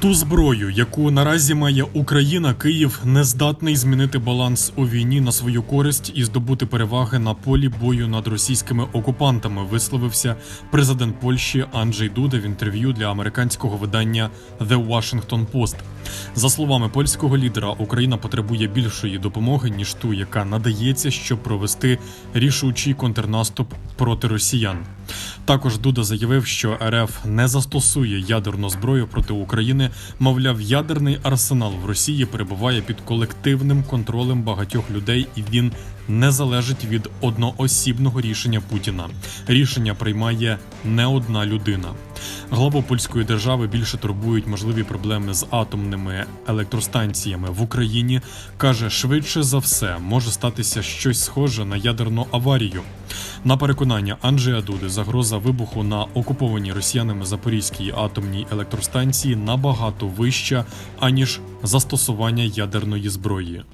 Ту зброю, яку наразі має Україна, Київ не здатний змінити баланс у війні на свою користь і здобути переваги на полі бою над російськими окупантами. Висловився президент Польщі Анджей Дуда в інтерв'ю для американського видання The Washington Post. За словами польського лідера, Україна потребує більшої допомоги ніж ту, яка надається, щоб провести рішучий контрнаступ проти росіян. Також Дуда заявив, що РФ не застосує ядерну зброю проти України. Мовляв, ядерний арсенал в Росії перебуває під колективним контролем багатьох людей, і він не залежить від одноосібного рішення Путіна. Рішення приймає не одна людина. Главу польської держави більше турбують можливі проблеми з атомними електростанціями в Україні. каже, швидше за все може статися щось схоже на ядерну аварію. На переконання Анджея Дуди, загроза вибуху на окупованій росіянами Запорізькій атомній електростанції набагато вища аніж застосування ядерної зброї.